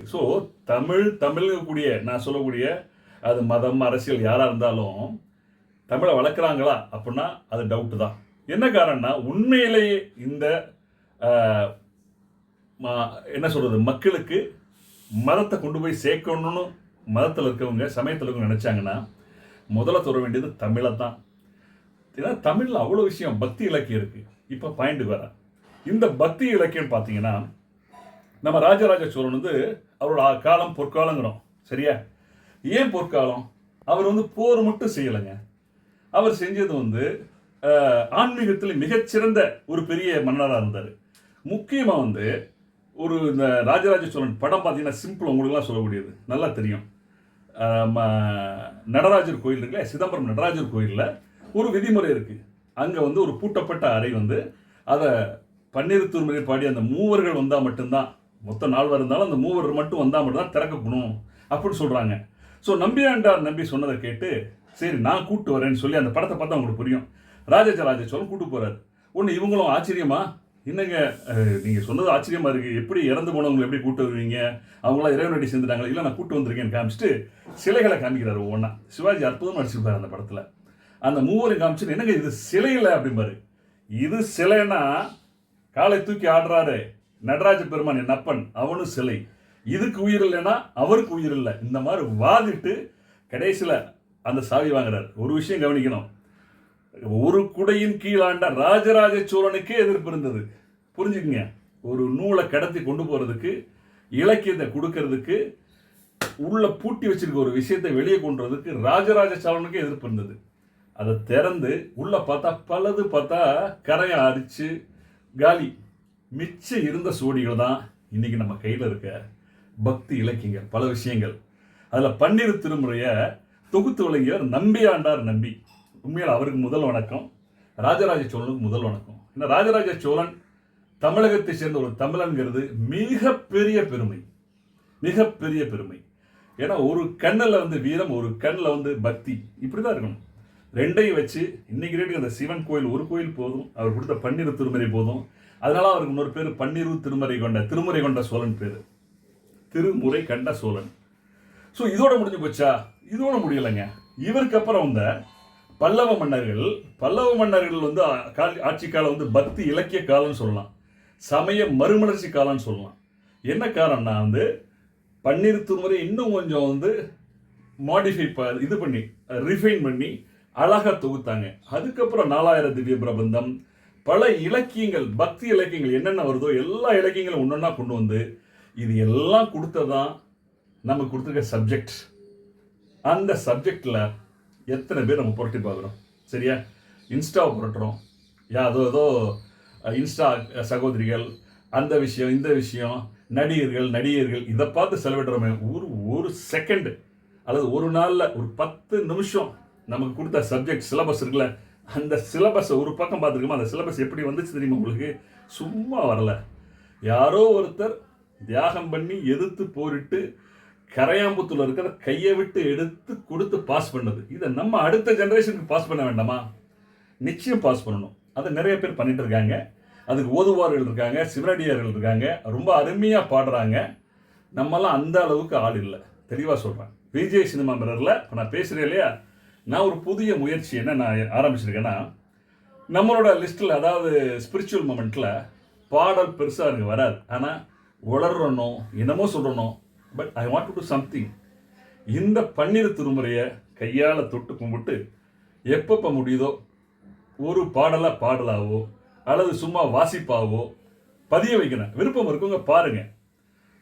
So Tamil Tamil நான் சொல்லக்கூடிய அது மதம் அரசியல் யாராக இருந்தாலும் தமிழை வளர்க்குறாங்களா அப்படின்னா அது டவுட்டு தான். என்ன காரணம்னா உண்மையிலேயே இந்த என்ன சொல்கிறது மக்களுக்கு மதத்தை கொண்டு போய் சேர்க்கணும்னு மதத்தில் இருக்கவங்க சமயத்தில் இருக்கவங்க நினச்சாங்கன்னா முதல்ல சொல்ல வேண்டியது தமிழை தான். ஏன்னா தமிழில் அவ்வளோ விஷயம் பக்தி இலக்கியம் இருக்குது இப்போ பாயிண்ட் வரேன். இந்த பக்தி இலக்கியம்னு பார்த்தீங்கன்னா நம்ம ராஜராஜ சோழன் வந்து அவரோட காலம் பொற்காலங்கிறோம் சரியா? ஏன் பொற்காலம்? அவர் வந்து போர் மட்டும் செய்யலைங்க. அவர் செஞ்சது வந்து ஆன்மீகத்தில் மிகச்சிறந்த ஒரு பெரிய மன்னராக இருந்தார். முக்கியமாக வந்து ஒரு இந்த ராஜராஜ சோழன் படம் பார்த்தீங்கன்னா சிம்பிள் உங்களுக்குலாம் சொல்லக்கூடியது. நல்லா தெரியும். ம- நடராஜர் கோயில் இருக்குல்ல சிதம்பரம் நடராஜர் கோயிலில் ஒரு விதிமுறை இருக்குது அங்கே வந்து ஒரு பூட்டப்பட்ட அறை வந்து அதை பன்னீர் திருமுறை பாடி அந்த மூவர்கள் வந்தால் மட்டும்தான் மொத்த நால்வர் இருந்தாலும் அந்த மூவர் மட்டும் வந்தால் மட்டும்தான் திறக்கணும் அப்படின்னு சொல்கிறாங்க ஸோ நம்பியாண்டார் நம்பி சொன்னதை கேட்டு சரி நான் கூப்பிட்டு வரேன்னு சொல்லி அந்த படத்தை பார்த்தா உங்களுக்கு புரியும். ராஜேஜ ராஜ சோழன் போகிறார் ஒன்று இவங்களும் ஆச்சரியமா? என்னங்க நீங்கள் சொன்னது ஆச்சரியமாக இருக்கு. எப்படி இறந்து போனவங்களை எப்படி கூப்பிட்டு வருவீங்க? அவங்களாம் இறைவனடி சேர்ந்துட்டாங்க இல்லை நான் கூப்பிட்டு வந்திருக்கேன்னு காமிச்சிட்டு சிலைகளை காமிக்கிறாரு ஒவ்வொன்றா சிவாஜி அற்புதம் நடிச்சிருப்பாரு அந்த படத்தில். அந்த மூவரும் காமிச்சிட்டு என்னங்க இது சிலை இல்லை அப்படிம்பாரு. இது சிலைன்னா காலை தூக்கி ஆடுறாரு. நடராஜ பெருமான் என் அப்பன் அவனும் சிலை. இதுக்கு உயிர் இல்லைன்னா அவருக்கு உயிர் இல்லை. இந்த மாதிரி வாதிட்டு கடைசியில் அந்த சாவி வாங்குறார். ஒரு விஷயம் கவனிக்கணும். ஒரு குடையின் கீழாண்ட ராஜராஜ சோழனுக்கே எதிர்ப்பு இருந்தது. புரிஞ்சுக்குங்க. ஒரு நூலை கடத்தி கொண்டு போகிறதுக்கு இலக்கியத்தை கொடுக்கறதுக்கு உள்ள பூட்டி வச்சிருக்க ஒரு விஷயத்தை வெளியே கொண்டு வரதுக்கு ராஜராஜ சோழனுக்கே எதிர்ப்பு இருந்தது. அதை திறந்து உள்ளே பார்த்தா பலது பார்த்தா கரையை அரிச்சு காலி. மிச்சம் இருந்த சோடிகள் தான் இன்றைக்கி நம்ம கையில் இருக்க பக்தி இலக்கியங்கள் பல விஷயங்கள். அதில் பன்னிரு திருமுறையை தொகுத்து வழங்கியவர் நம்பியாண்டார் நம்பி. உண்மையில் அவருக்கு முதல் வணக்கம். ராஜராஜ சோழனுக்கு முதல் வணக்கம். ஏன்னா ராஜராஜ சோழன் தமிழகத்தை சேர்ந்த ஒரு தமிழன்கிறது மிகப்பெரிய பெருமை. மிகப்பெரிய பெருமை. ஏன்னா ஒரு கண்ணில் வந்து வீரம் ஒரு கண்ணில் வந்து பக்தி. இப்படி தான் இருக்கணும். ரெண்டையும் வச்சு இன்னைக்கு ரேட்டுக்கு அந்த சிவன் கோயில் ஒரு கோயில் போதும் அவர் கொடுத்த பன்னிரு திருமறை போதும். அதனால அவருக்கு இன்னொரு பேர் பன்னிரு திருமறை கொண்ட திருமுறை கொண்ட சோழன் பேர். திருமுறை கண்ட சோழன். ஸோ இதோட முடிஞ்சு போச்சா? இதோட முடியலைங்க. இவருக்கு அப்புறம் வந்த பல்லவ மன்னர்கள் பல்லவ மன்னர்கள் வந்து கால்- ஆட்சி காலம் வந்து பக்தி இலக்கிய காலம்னு சொல்லலாம். சமய மறுமலர்ச்சி காலம்னு சொல்லலாம். என்ன காரணம்னா வந்து பன்னீர் திருமுறை இன்னும் கொஞ்சம் வந்து மாடிஃபை இது பண்ணி ரிஃபைன் பண்ணி அழகாக தொகுத்தாங்க. அதுக்கப்புறம் நாலாயிரம் திவ்ய பிரபந்தம் பல இலக்கியங்கள் பக்தி இலக்கியங்கள் என்னென்ன வருதோ எல்லா இலக்கியங்களும் ஒன்றொன்னா கொண்டு வந்து இது எல்லாம் கொடுத்ததான் நமக்கு கொடுத்துருக்க சப்ஜெக்ட் அந்த சப்ஜெக்டில் எத்தனை பேர் நம்ம புரட்டி பார்க்குறோம்? சரியா? இன்ஸ்டாவை புரட்டுறோம். யா அதோ ஏதோ இன்ஸ்டா சகோதரிகள் அந்த விஷயம் இந்த விஷயம் நடிகர்கள் நடிகர்கள் இதை பார்த்து செலவிடுறோமே ஒரு ஒரு செகண்டு அல்லது ஒரு நாளில் ஒரு பத்து நிமிஷம் நமக்கு கொடுத்த சப்ஜெக்ட் சிலபஸ் இருக்குல்ல அந்த சிலபஸை ஒரு பக்கம் பார்த்துருக்கோமா அந்த சிலபஸ் எப்படி வந்துச்சு தெரியுமா உங்களுக்கு? சும்மா வரல. யாரோ ஒருத்தர் தியாகம் பண்ணி எதிர்த்து போரிட்டு கரையாம்புத்தூர்ல இருக்கிற கையை விட்டு எடுத்து கொடுத்து பாஸ் பண்ணது. இதை நம்ம அடுத்த ஜென்ரேஷனுக்கு பாஸ் பண்ண வேண்டாமா? நிச்சயம் பாஸ் பண்ணணும். அதை நிறைய பேர் பண்ணிட்டு இருக்காங்க. அதுக்கு ஓதுவார்கள் இருக்காங்க சிவனடியார்கள் இருக்காங்க ரொம்ப அருமையாக பாடுறாங்க. நம்மலாம் அந்த அளவுக்கு ஆள் இல்லை. தெளிவாக சொல்கிறேன் விஜய் சினிமா மிரரில் இப்போ நான் பேசுகிறேன் இல்லையா? நான் ஒரு புதிய முயற்சி என்ன நான் ஆரம்பிச்சிருக்கேன்னா நம்மளோட லிஸ்ட்டில் அதாவது ஸ்பிரிச்சுவல் மூமெண்ட்டில் பாடல் பெருசாக எனக்கு வராது. ஆனால் உளறணும் என்னமோ சொல்லணும் but I want to do something இந்த பன்னிரு திருமுறையை கையால் தொட்டு கும்பிட்டு எப்பப்போ முடியுதோ ஒரு பாடலாக பாடலாவோ அல்லது சும்மா வாசிப்பாவோ பதிய வைக்கிறேன் விருப்பம் இருக்குங்க பாருங்க.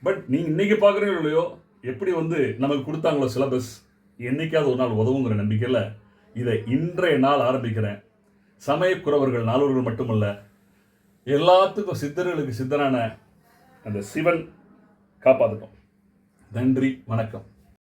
பட் நீங்கள் இன்றைக்கி பார்க்குறீங்களோ இல்லையோ எப்படி வந்து நமக்கு கொடுத்தாங்களோ சிலபஸ் என்னைக்காவது ஒரு நாள் உதவுங்கிற நம்பிக்கையில் இதை இன்றைய நாள் ஆரம்பிக்கிறேன். சமயக்குறவர்கள் நால்வர்கள் மட்டுமல்ல எல்லாத்துக்கும் சித்தர்களுக்கு சித்தரான அந்த சிவன் காப்பாற்றட்டும் நன்றி வணக்கம்.